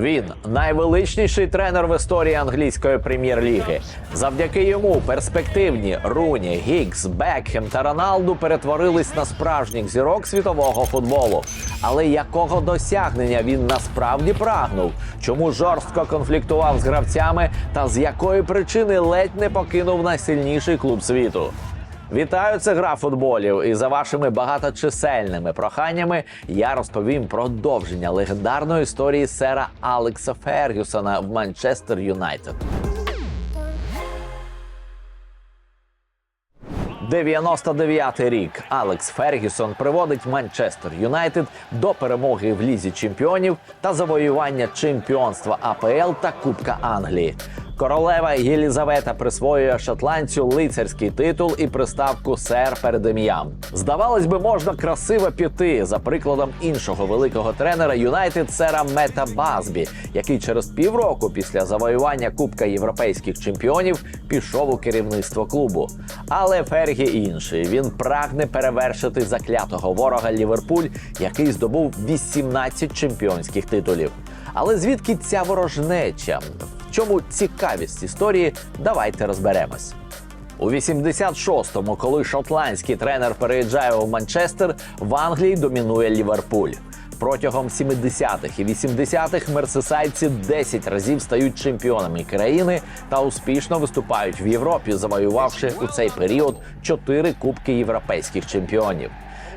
Він найвеличніший тренер в історії англійської прем'єр-ліги. Завдяки йому перспективні Руні, Гікс, Бекхем та Роналду перетворились на справжніх зірок світового футболу. Але якого досягнення він насправді прагнув? Чому жорстко конфліктував з гравцями та з якої причини ледь не покинув найсильніший клуб світу? Вітаю, це гра футболів. І за вашими багаточисельними проханнями я розповім продовження легендарної історії сера Алекса Фергюсона в Манчестер Юнайтед. 99-й рік Алекс Фергюсон приводить Манчестер Юнайтед до перемоги в лізі чемпіонів та завоювання чемпіонства АПЛ та Кубка Англії. Королева Єлізавета присвоює шотландцю лицарський титул і приставку сер перед ім'ям. Здавалось би, можна красиво піти за прикладом іншого великого тренера Юнайтед сера Мета Базбі, який через півроку після завоювання Кубка європейських чемпіонів пішов у керівництво клубу. Але Фергі інший. Він прагне перевершити заклятого ворога Ліверпуль, який здобув 18 чемпіонських титулів. Але звідки ця ворожнеча? Чому цікавість історії? Давайте розберемось. У 86-му, коли шотландський тренер переїжджає у Манчестер, в Англії домінує Ліверпуль. Протягом 70-х і 80-х мерсисайдці 10 разів стають чемпіонами країни та успішно виступають в Європі, завоювавши у цей період 4 кубки європейських чемпіонів.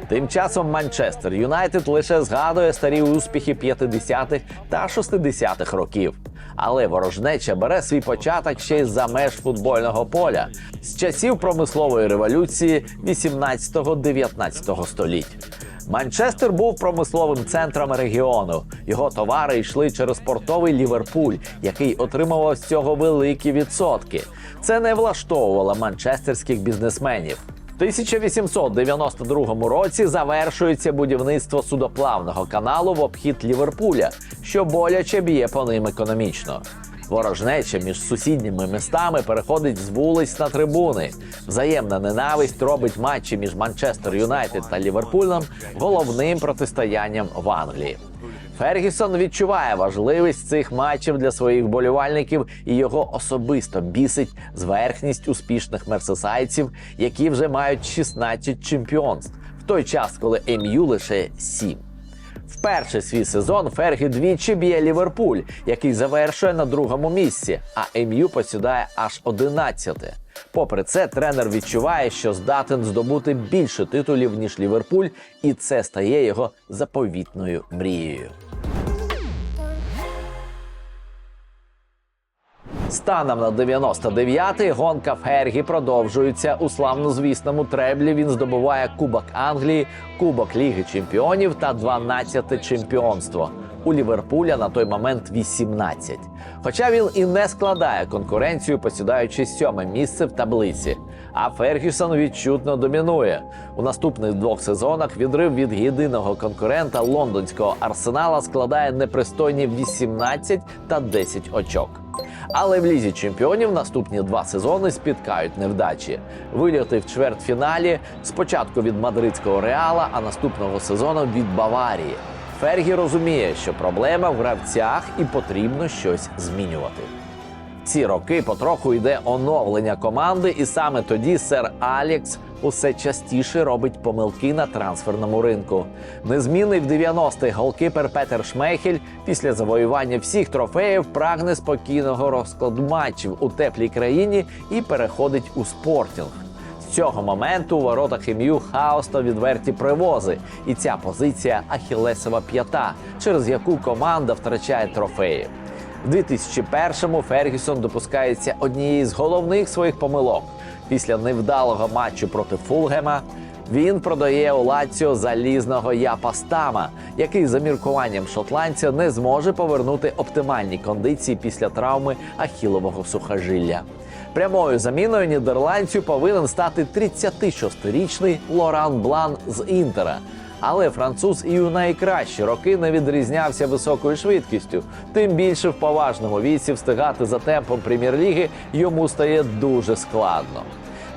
Тим часом Манчестер Юнайтед лише згадує старі успіхи 50-х та 60-х років. Але ворожнеча бере свій початок ще й за меж футбольного поля з часів промислової революції 18-19 століть. Манчестер був промисловим центром регіону. Його товари йшли через портовий Ліверпуль, який отримував з цього великі відсотки. Це не влаштовувало манчестерських бізнесменів. В 1892 році завершується будівництво судоплавного каналу в обхід Ліверпуля, що боляче б'є по ним економічно. Ворожнеча між сусідніми містами переходить з вулиць на трибуни. Взаємна ненависть робить матчі між Манчестер Юнайтед та Ліверпулем головним протистоянням в Англії. Фергюсон відчуває важливість цих матчів для своїх болівальників і його особисто бісить зверхність успішних мерсесайців, які вже мають 16 чемпіонств, в той час, коли МЮ лише 7. Вперше свій сезон Фергі двічі б'є Ліверпуль, який завершує на другому місці, а МЮ посідає аж 11. Попри це, тренер відчуває, що здатен здобути більше титулів ніж Ліверпуль, і це стає його заповітною мрією. Станом на 99-й гонка Фергі продовжується у славнозвісному треблі. Він здобуває Кубок Англії, Кубок Ліги Чемпіонів та 12-те чемпіонство. У Ліверпуля на той момент 18. Хоча він і не складає конкуренцію, посідаючи сьоме місце в таблиці. А Фергюсон відчутно домінує. У наступних двох сезонах відрив від єдиного конкурента лондонського арсенала складає непристойні 18 та 10 очок. Але в лізі чемпіонів наступні два сезони спіткають невдачі. Виліти в чвертьфіналі спочатку від мадридського реала, а наступного сезону від Баварії. Фергі розуміє, що проблема в гравцях і потрібно щось змінювати. Ці роки потроху йде оновлення команди, і саме тоді сер Алікс усе частіше робить помилки на трансферному ринку. Незмінний в 90-х голкіпер Петер Шмейхель після завоювання всіх трофеїв прагне спокійного розкладу матчів у теплій країні і переходить у спортінг. З цього моменту у воротах ім'ю хаос та відверті привози, і ця позиція ахілесова п'ята, через яку команда втрачає трофеї. В 2001-му Фергюсон допускається однієї з головних своїх помилок. Після невдалого матчу проти Фулгема він продає у Лаціо залізного Япастама, який за міркуванням шотландця не зможе повернути оптимальні кондиції після травми ахілового сухожилля. Прямою заміною нідерландцю повинен стати 36-річний Лоран Блан з Інтера. Але француз і у найкращі роки не відрізнявся високою швидкістю. Тим більше в поважному віці встигати за темпом прем'єр-ліги йому стає дуже складно.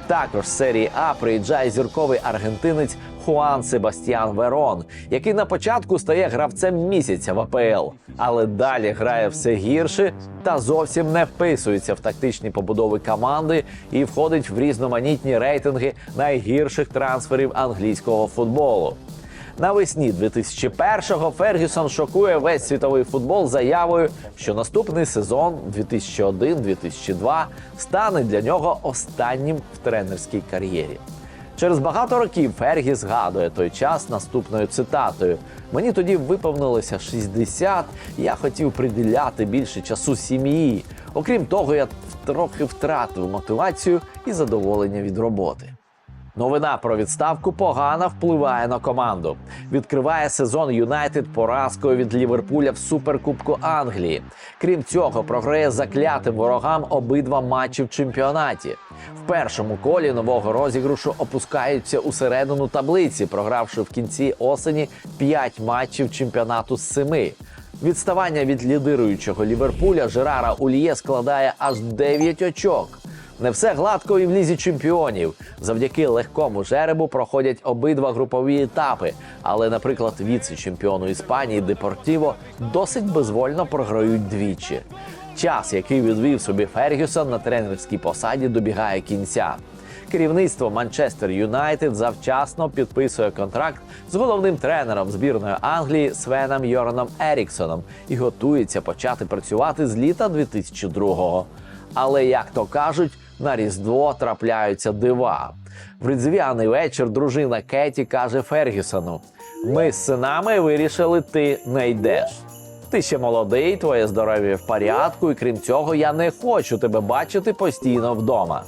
Також з серії А приїжджає зірковий аргентинець Хуан Себастьян Верон, який на початку стає гравцем місяця в АПЛ, але далі грає все гірше та зовсім не вписується в тактичні побудови команди і входить в різноманітні рейтинги найгірших трансферів англійського футболу. Навесні 2001-го Фергюсон шокує весь світовий футбол заявою, що наступний сезон 2001-2002 стане для нього останнім в тренерській кар'єрі. Через багато років Фергі згадує той час наступною цитатою: Мені тоді виповнилося 60, я хотів приділяти більше часу сім'ї. Окрім того, я трохи втратив мотивацію і задоволення від роботи. Новина про відставку погано впливає на команду. Відкриває сезон Юнайтед поразкою від Ліверпуля в суперкубку Англії. Крім цього, програє заклятим ворогам обидва матчі в чемпіонаті. В першому колі нового розігрушу опускаються у середину таблиці, програвши в кінці осені 5 матчів чемпіонату з 7. Відставання від лідируючого Ліверпуля Жерара Ульє складає аж 9 очок. Не все гладко і в лізі чемпіонів. Завдяки легкому жеребу проходять обидва групові етапи. Але, наприклад, віце-чемпіону Іспанії Депортіво досить безвольно програють двічі. Час, який відвів собі Фергюсон на тренерській посаді, добігає кінця. Керівництво Манчестер Юнайтед завчасно підписує контракт з головним тренером збірної Англії Свеном Йораном Еріксоном і готується почати працювати з літа 2002-го. Але як то кажуть, на різдво трапляються дива. В різдвяний вечір дружина Кеті каже Фергюсону: Ми з синами вирішили, ти не йдеш. Ти ще молодий, твоє здоров'я в порядку, і крім цього, я не хочу тебе бачити постійно вдома.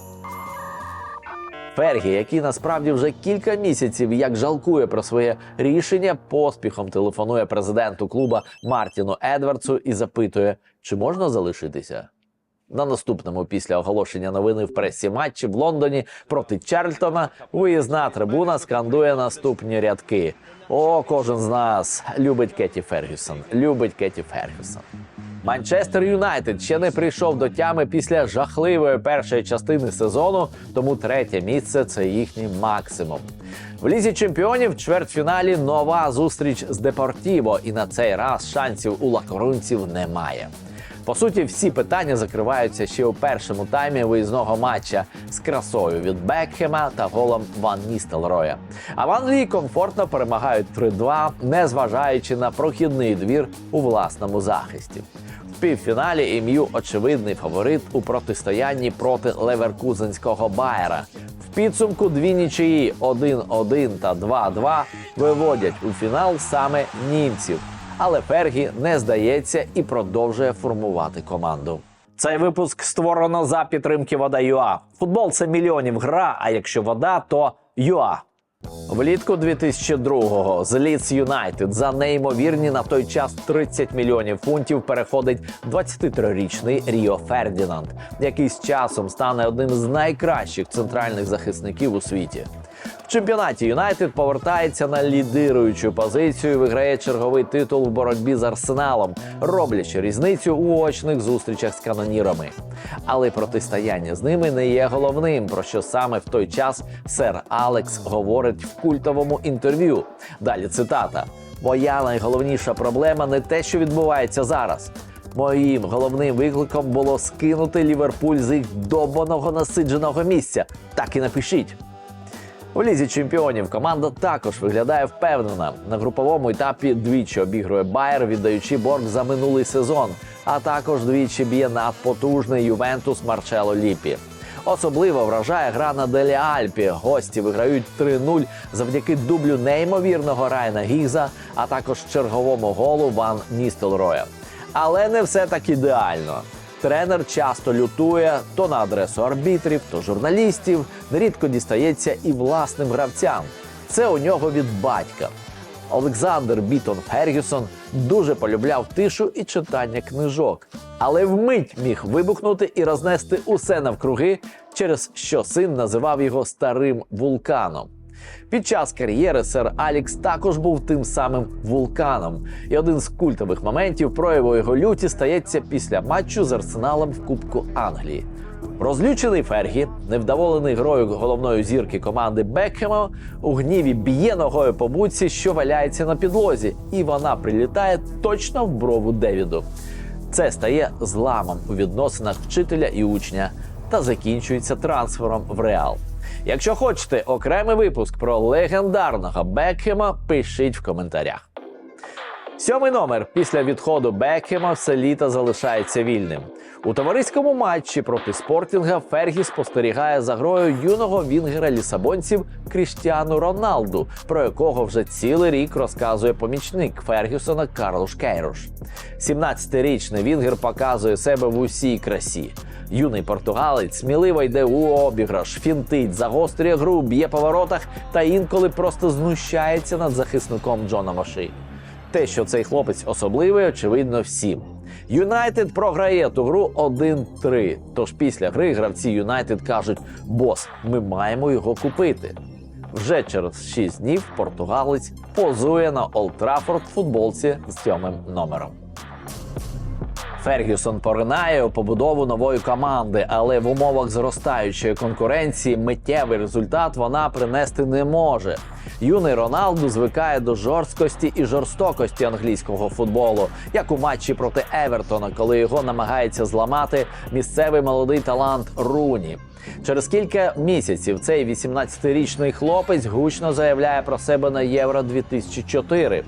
Фергі, який насправді вже кілька місяців як жалкує про своє рішення, поспіхом телефонує президенту клуба Мартіну Едвардсу і запитує, чи можна залишитися. На наступному після оголошення новини в пресі матчі в Лондоні проти Чарльтона виїзна трибуна скандує наступні рядки. О, кожен з нас любить Кеті Фергюсон. Любить Кеті Фергюсон. Манчестер Юнайтед ще не прийшов до тями після жахливої першої частини сезону, тому третє місце це їхній максимум. В лізі чемпіонів в чвертьфіналі нова зустріч з Депортіво, і на цей раз шансів у лакорунців немає. По суті, всі питання закриваються ще у першому таймі виїзного матча з красою від Бекхема та голом Ван Ністелроя. А в Англії комфортно перемагають 3-2, незважаючи на прохідний двір у власному захисті. В півфіналі ім'ю очевидний фаворит у протистоянні проти леверкузенського Байера. В підсумку дві нічиї 1-1 та 2-2 виводять у фінал саме німців. Але Фергі не здається і продовжує формувати команду. Цей випуск створено за підтримки вода ЮА. Футбол це мільйонів гра. А якщо вода, то ЮА. Влітку 2002-го з Лідс Юнайтед за неймовірні на той час 30 мільйонів фунтів переходить 23-річний Ріо Фердінанд, який з часом стане одним з найкращих центральних захисників у світі. В чемпіонаті Юнайтед повертається на лідируючу позицію, і виграє черговий титул в боротьбі з арсеналом, роблячи різницю у очних зустрічах з канонірами. Але протистояння з ними не є головним, про що саме в той час сер Алекс говорить в культовому інтерв'ю. Далі цитата: Моя найголовніша проблема не те, що відбувається зараз. Моїм головним викликом було скинути Ліверпуль з їх добаного насидженого місця. Так і напишіть. У лізі чемпіонів команда також виглядає впевнена. На груповому етапі двічі обігрує Байер, віддаючи борг за минулий сезон, а також двічі б'є надпотужний Ювентус Марчело Ліпі. Особливо вражає гра на Делі Альпі. Гості виграють 3-0 завдяки дублю неймовірного Райна Гігза, а також черговому голу Ван Ністелроя. Але не все так ідеально. Тренер часто лютує то на адресу арбітрів, то журналістів. Нерідко дістається і власним гравцям. Це у нього від батька. Олександр Бітон Фергюсон дуже полюбляв тишу і читання книжок, але вмить міг вибухнути і рознести усе навкруги, через що син називав його старим вулканом. Під час кар'єри сер Алікс також був тим самим вулканом, і один з культових моментів прояву його люті стається після матчу з арсеналом в Кубку Англії. Розлючений Фергі, невдоволений грою головної зірки команди Бекхема, у гніві б'є ногою по буці, що валяється на підлозі, і вона прилітає точно в брову Девіду. Це стає зламом у відносинах вчителя і учня та закінчується трансфером в Реал. Якщо хочете окремий випуск про легендарного Бекхема, пишіть в коментарях. Сьомий номер після відходу Бекхема все літо залишається вільним. У товариському матчі проти спортінга Фергі спостерігає за грою юного вінгера лісабонців Кріштіану Роналду, про якого вже цілий рік розказує помічник Фергюсона Карлуш Кейрош. 17-річний вінгер показує себе в усій красі. Юний португалець сміливо йде у обіграш, фінтить, загострює гру, б'є по воротах та інколи просто знущається над захисником Джона Маши. Те, що цей хлопець особливий, очевидно всім. Юнайтед програє ту гру 1-3. Тож після гри гравці Юнайтед кажуть: бос, ми маємо його купити. Вже через 6 днів португалець позує на в футболці з сьомим номером. Фергюсон поринає у побудову нової команди, але в умовах зростаючої конкуренції миттєвий результат вона принести не може. Юний Роналду звикає до жорсткості і жорстокості англійського футболу, як у матчі проти Евертона, коли його намагається зламати місцевий молодий талант Руні. Через кілька місяців цей 18-річний хлопець гучно заявляє про себе на Євро 2004.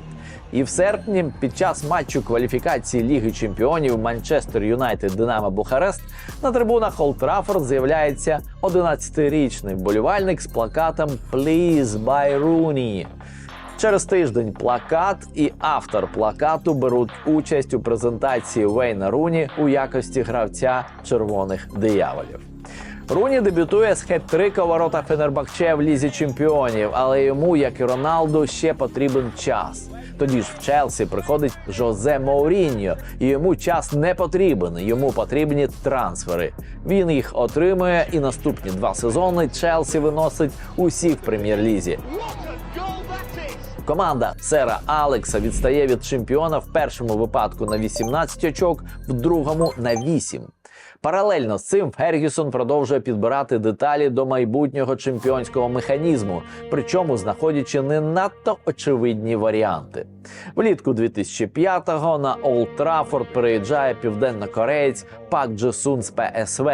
І в серпні, під час матчу кваліфікації Ліги Чемпіонів Манчестер Юнайтед Динамо Бухарест на трибунах Олд Траффорд з'являється 11-річний вболівальник з плакатом «Please buy Rooney». Через тиждень плакат і автор плакату беруть участь у презентації Вейна Руні у якості гравця червоних дияволів. Руні дебютує з хет-трика ворота Фенербахче в лізі чемпіонів, але йому, як і Роналду, ще потрібен час. Тоді ж в Челсі приходить Жозе Моуріньо, і йому час не потрібен. Йому потрібні трансфери. Він їх отримує, і наступні два сезони Челсі виносить усіх в прем'єр-лізі. Команда сера Алекса відстає від чемпіона в першому випадку на 18 очок, в другому на 8. Паралельно з цим Фергюсон продовжує підбирати деталі до майбутнього чемпіонського механізму, причому знаходячи не надто очевидні варіанти. Влітку 2005-го на Олд Траффорд переїжджає південнокореєць Пак Джесун з ПСВ.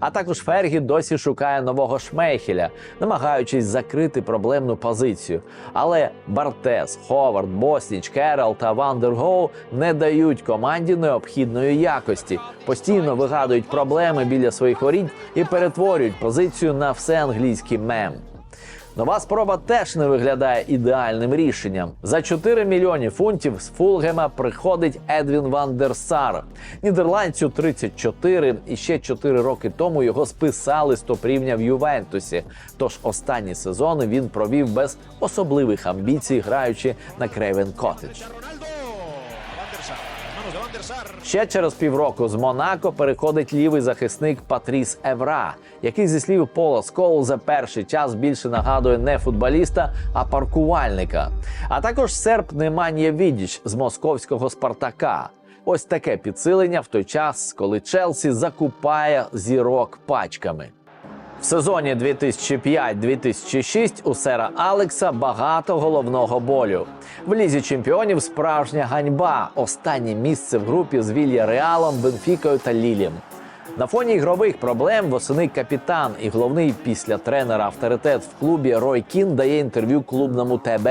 А також Фергі досі шукає нового шмейхеля, намагаючись закрити проблемну позицію. Але Бартес, Ховард, Босніч, Керол та Вандергоу не дають команді необхідної якості, постійно вигадують проблеми біля своїх воріт і перетворюють позицію на всеанглійський мем. Нова спроба теж не виглядає ідеальним рішенням. За 4 мільйони фунтів з Фулгема приходить Едвін Ван дер Сар. Нідерландцю 34, і ще 4 роки тому його списали з топ-рівня в Ювентусі. Тож останні сезони він провів без особливих амбіцій, граючи на Крейвен Коттедж. Ще через півроку з Монако переходить лівий захисник Патріс Евра, який зі слів Пола Сколу за перший час більше нагадує не футболіста, а паркувальника. А також серб Неманія Відіч з московського Спартака. Ось таке підсилення в той час, коли Челсі закупає зірок пачками. В сезоні 2005-2006 у сера Алекса багато головного болю. В лізі чемпіонів справжня ганьба. Останнє місце в групі з Вілья Реалом, Бенфікою та Лілєм. На фоні ігрових проблем восени капітан і головний після тренера авторитет в клубі Рой Кін дає інтерв'ю клубному ТБ,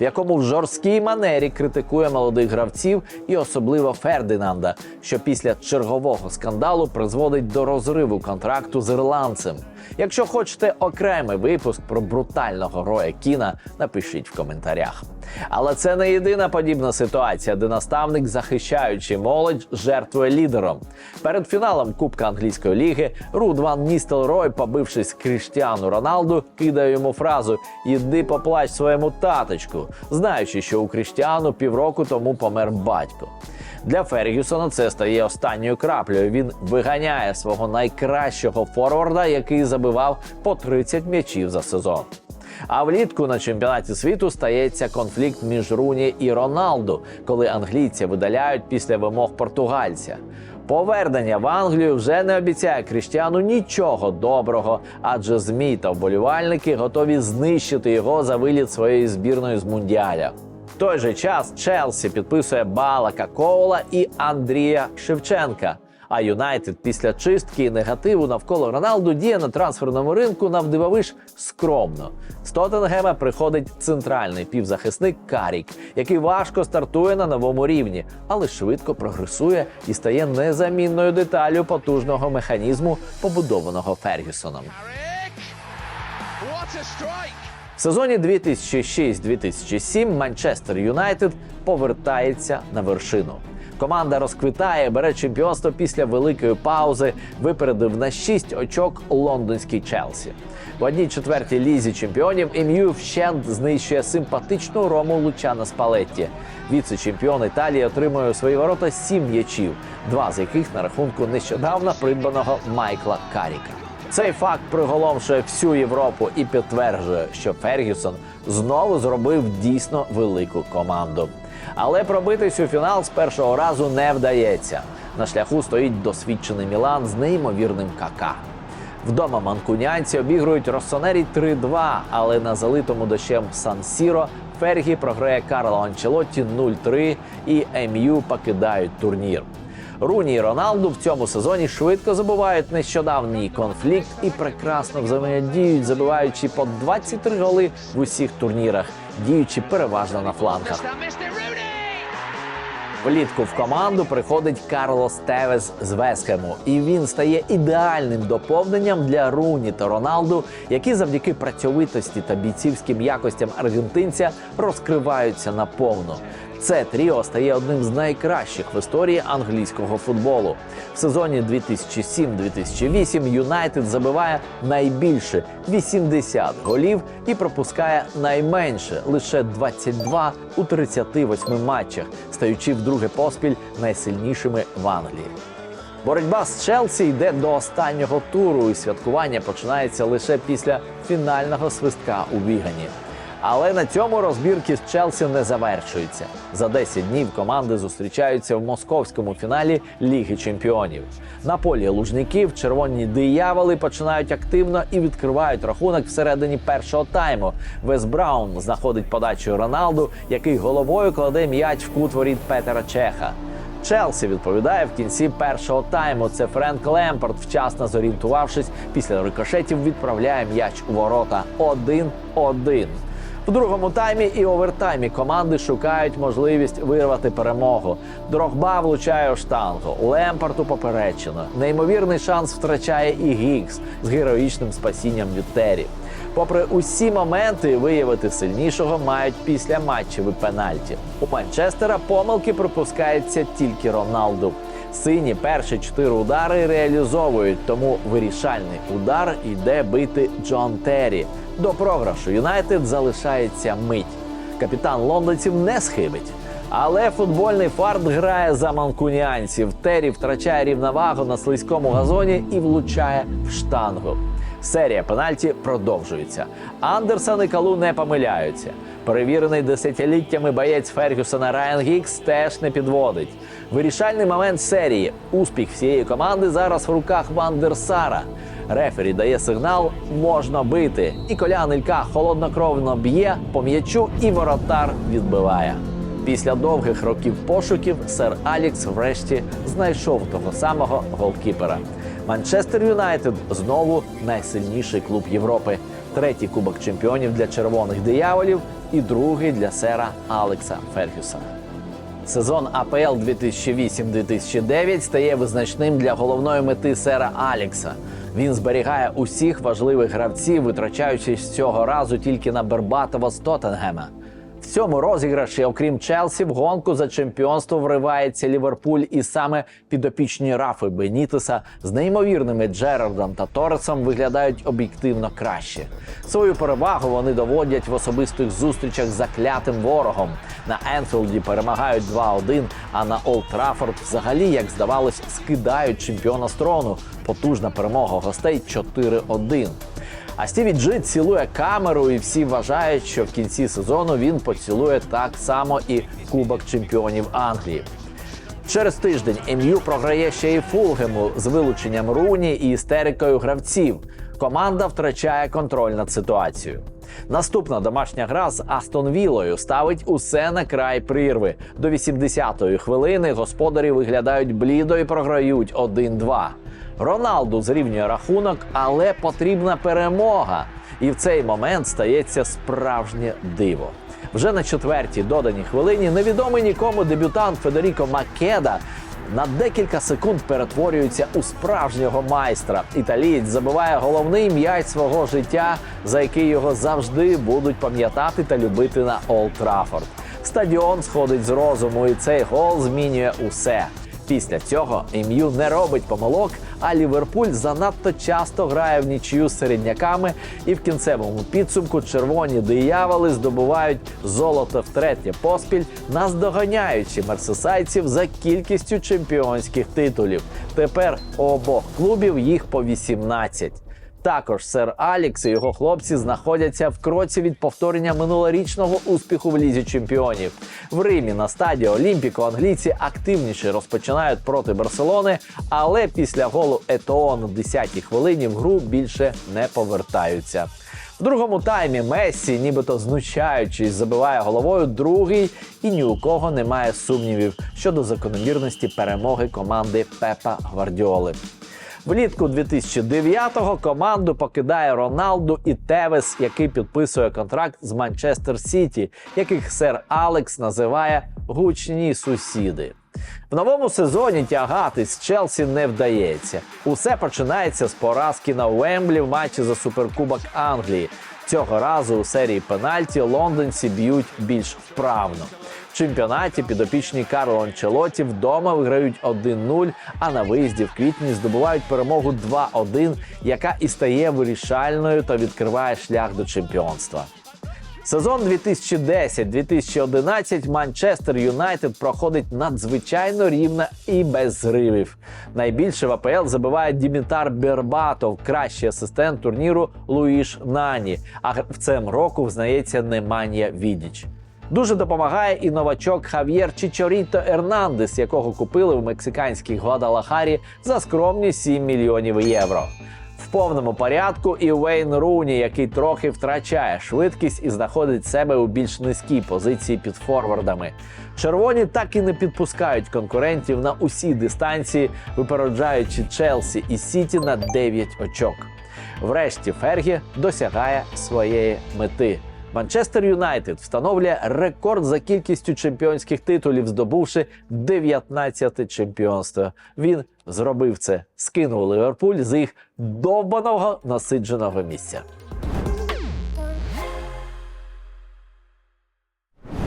в якому в жорсткій манері критикує молодих гравців і особливо Фердинанда, що після чергового скандалу призводить до розриву контракту з ірландцем. Якщо хочете окремий випуск про брутального Роя Кіна, напишіть в коментарях. Але це не єдина подібна ситуація, де наставник, захищаючи молодь, жертвує лідером. Перед фіналом Кубка англійської ліги Руд Ван Ністелрой, побившись Кріштіану Роналду, кидає йому фразу Іди поплач своєму таточку, знаючи, що у Кріштіану півроку тому помер батько. Для Фергюсона це стає останньою краплею. Він виганяє свого найкращого форварда, який забивав по 30 м'ячів за сезон. А влітку на чемпіонаті світу стається конфлікт між Руні і Роналду, коли англійці видаляють після вимог португальця. Повернення в Англію вже не обіцяє Кріштіану нічого доброго, адже змі та вболівальники готові знищити його за виліт своєї збірної з мундіаля. В той же час Челсі підписує Балака Коула і Андрія Шевченка. А Юнайтед після чистки і негативу навколо Роналду діє на трансферному ринку навдивовиш скромно. З Тоттенгема приходить центральний півзахисник Карік, який важко стартує на новому рівні, але швидко прогресує і стає незамінною деталлю потужного механізму, побудованого Фергюсоном. В сезоні 2006-2007 Манчестер Юнайтед повертається на вершину. Команда розквітає, бере чемпіонство після великої паузи, випередив на 6 очок лондонський Челсі. В одній четвертій лізі чемпіонів ім'ю вщент знищує симпатичну рому Лучана Спалетті. Віце-чемпіон Італії отримує у свої ворота сім м'ячів, два з яких на рахунку нещодавно придбаного Майкла Каріка. Цей факт приголомшує всю Європу і підтверджує, що Фергюсон знову зробив дійсно велику команду. Але пробитись у фінал з першого разу не вдається. На шляху стоїть досвідчений Мілан з неймовірним кака. Вдома манкунянці обігрують Россонері 3-2, але на залитому дощем Сан-Сіро Фергі програє Карло Анчелотті 0-3 і МЮ покидають турнір. Руні і Роналду в цьому сезоні швидко забувають нещодавній конфлікт і прекрасно взаємодіють, забиваючи по 23 голи в усіх турнірах, діючи переважно на флангах. Влітку в команду приходить Карлос Тевес з Весхему, і він стає ідеальним доповненням для Руні та Роналду, які завдяки працьовитості та бійцівським якостям аргентинця розкриваються наповну. Це тріо стає одним з найкращих в історії англійського футболу. В сезоні 2007-2008 Юнайтед забиває найбільше 80 голів і пропускає найменше лише 22 у 38 матчах, стаючи вдруге поспіль найсильнішими в Англії. Боротьба з Челсі йде до останнього туру, і святкування починається лише після фінального свистка у Вігані. Але на цьому розбірки з Челсі не завершуються. За 10 днів команди зустрічаються в московському фіналі Ліги Чемпіонів. На полі лужників червоні дияволи починають активно і відкривають рахунок всередині першого тайму. Вес Браун знаходить подачу Роналду, який головою кладе м'яч в кут воріт Петера Чеха. Челсі відповідає в кінці першого тайму. Це Френк Лемпорт, вчасно зорієнтувавшись після рикошетів, відправляє м'яч у ворота 1-1. В другому таймі і овертаймі команди шукають можливість вирвати перемогу. Дрогба влучає у штангу, Лемпарту поперечено. Неймовірний шанс втрачає і Гікс з героїчним спасінням від Террі. Попри усі моменти, виявити сильнішого мають після матчеві пенальті. У Манчестера помилки пропускається тільки Роналду. Сині перші чотири удари реалізовують, тому вирішальний удар йде бити Джон Террі. До програшу Юнайтед залишається мить. Капітан лондонців не схибить. Але футбольний фарт грає за манкуніанців. Террі втрачає рівновагу на слизькому газоні і влучає в штангу. Серія пенальті продовжується. Андерсон і Калу не помиляються. Перевірений десятиліттями боєць Фергюсона Райан Гікс теж не підводить. Вирішальний момент серії. Успіх всієї команди зараз в руках Ван дер Сара. Рефері дає сигнал можна бити. І Колян Ілька холоднокровно б'є по м'ячу, і воротар відбиває. Після довгих років пошуків сер Алікс врешті знайшов того самого голкіпера. Манчестер Юнайтед знову найсильніший клуб Європи. Третій кубок чемпіонів для червоних дияволів і другий для сера Алекса Фергюсона. Сезон АПЛ 2008-2009 стає визначним для головної мети сера Алікса. Він зберігає усіх важливих гравців, витрачаючись цього разу тільки на Бербатова з Тоттенгема. В цьому розіграші, окрім Челсі, в гонку за чемпіонство вривається Ліверпуль, і саме підопічні Рафи Бенітеса з неймовірними Джерардом та Торресом виглядають об'єктивно краще. Свою перевагу вони доводять в особистих зустрічах з заклятим ворогом. На Енфілді перемагають 2-1, а на Олд Траффорд взагалі, як здавалось, скидають чемпіона з трону. Потужна перемога гостей 4-1. А Стіві Джи цілує камеру, і всі вважають, що в кінці сезону він поцілує так само і Кубок чемпіонів Англії. Через тиждень МЮ програє ще й Фулгему з вилученням Руні і істерикою гравців. Команда втрачає контроль над ситуацією. Наступна домашня гра з Астон Вілою ставить усе на край прірви. До 80-ї хвилини господарі виглядають блідо і програють 1-2. Роналду зрівнює рахунок, але потрібна перемога. І в цей момент стається справжнє диво. Вже на четвертій доданій хвилині невідомий нікому дебютант Федеріко Македа на декілька секунд перетворюється у справжнього майстра. Італієць забиває головний м'яч свого життя, за який його завжди будуть пам'ятати та любити на Олд Траффорд. Стадіон сходить з розуму, і цей гол змінює усе. Після цього ім'ю не робить помилок, а Ліверпуль занадто часто грає в нічию з середняками, і в кінцевому підсумку червоні дияволи здобувають золото втретє поспіль, наздоганяючи мерсесайців за кількістю чемпіонських титулів. Тепер у обох клубів їх по 18. Також сер Алікс і його хлопці знаходяться в кроці від повторення минулорічного успіху в лізі чемпіонів. В Римі на стадії Олімпіко англійці активніше розпочинають проти Барселони, але після голу Етоо на 10-й хвилині в гру більше не повертаються. В другому таймі Мессі, нібито знущаючись, забиває головою другий, і ні у кого немає сумнівів щодо закономірності перемоги команди Пепа Гвардіоли. Влітку 2009-го команду покидає Роналду і Тевес, який підписує контракт з Манчестер Сіті, яких сер Алекс називає гучні сусіди. В новому сезоні тягатись з Челсі не вдається. Усе починається з поразки на Уемблі в матчі за суперкубок Англії. Цього разу у серії пенальті лондонці б'ють більш вправно. В чемпіонаті підопічні Карло Анчелоті вдома виграють 1-0, а на виїзді в квітні здобувають перемогу 2-1, яка і стає вирішальною та відкриває шлях до чемпіонства. Сезон 2010-2011 Манчестер Юнайтед проходить надзвичайно рівно і без зривів. Найбільше в АПЛ забиває Дімітар Бербатов, кращий асистент турніру Луїш Нані. А гравцем року взнається Неманія Відіч. Дуже допомагає і новачок Хав'єр Чічоріто Ернандес, якого купили в мексиканській Гвадалахарі за скромні 7 мільйонів євро. В повному порядку і Вейн Руні, який трохи втрачає швидкість і знаходить себе у більш низькій позиції під форвардами. Червоні так і не підпускають конкурентів на усі дистанції, випереджаючи Челсі і Сіті на 9 очок. Врешті Фергі досягає своєї мети. Манчестер Юнайтед встановлює рекорд за кількістю чемпіонських титулів, здобувши 19 чемпіонства. Він зробив це, скинув Ливерпуль з їх довбаного насидженого місця.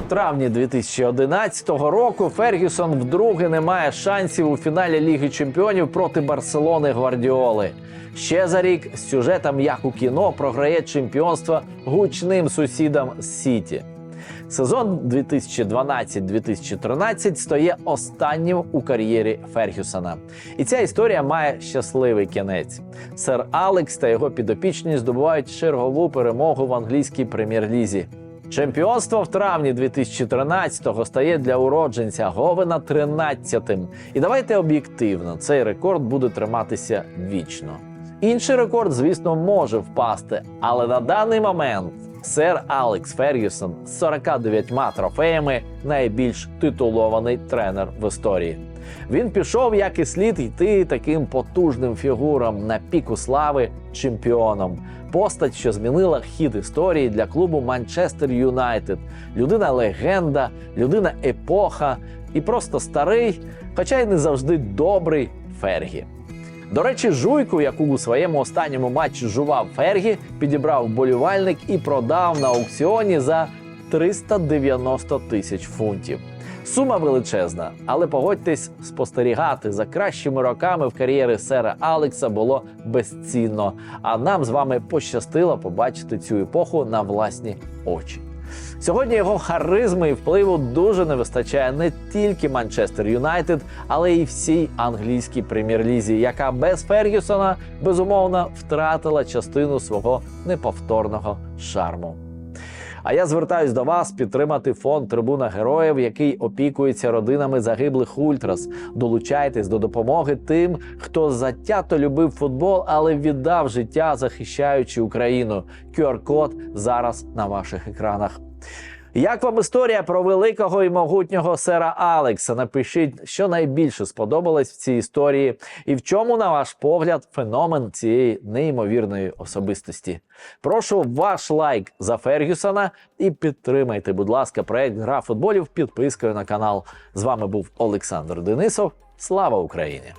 Травні 2011 року Фергюсон вдруге не має шансів у фіналі Ліги Чемпіонів проти Барселони Гвардіоли. Ще за рік з сюжетом як у кіно програє чемпіонство гучним сусідам з Сіті. Сезон 2012-2013 стає останнім у кар'єрі Фергюсона. І ця історія має щасливий кінець. Сер Алекс та його підопічні здобувають чергову перемогу в англійській прем'єр-лізі. Чемпіонство в травні 2013-го стає для уродженця Говена 13-тим. І давайте об'єктивно, цей рекорд буде триматися вічно. Інший рекорд, звісно, може впасти, але на даний момент сер Алекс Фергюсон з 49 трофеями найбільш титулований тренер в історії. Він пішов, як і слід йти таким потужним фігурам на піку слави чемпіоном. Постать, що змінила хід історії для клубу Манчестер Юнайтед. Людина легенда, людина епоха і просто старий, хоча й не завжди добрий Фергі. До речі, жуйку, яку у своєму останньому матчі жував Фергі, підібрав вболівальник і продав на аукціоні за 390 тисяч фунтів. Сума величезна, але погодьтесь, спостерігати за кращими роками в кар'єри сера Алекса було безцінно. А нам з вами пощастило побачити цю епоху на власні очі. Сьогодні його харизми і впливу дуже не вистачає не тільки Манчестер Юнайтед, але й всій англійській прем'єр-лізі, яка без Фергюсона безумовно втратила частину свого неповторного шарму. А я звертаюсь до вас підтримати фонд Трибуна Героїв, який опікується родинами загиблих ультрас. Долучайтесь до допомоги тим, хто затято любив футбол, але віддав життя, захищаючи Україну. QR-код зараз на ваших екранах. Як вам історія про великого і могутнього сера Алекса? Напишіть, що найбільше сподобалось в цій історії, і в чому, на ваш погляд, феномен цієї неймовірної особистості. Прошу ваш лайк за Фергюсона і підтримайте, будь ласка, проект Гра футболів підпискою на канал. З вами був Олександр Денисов. Слава Україні!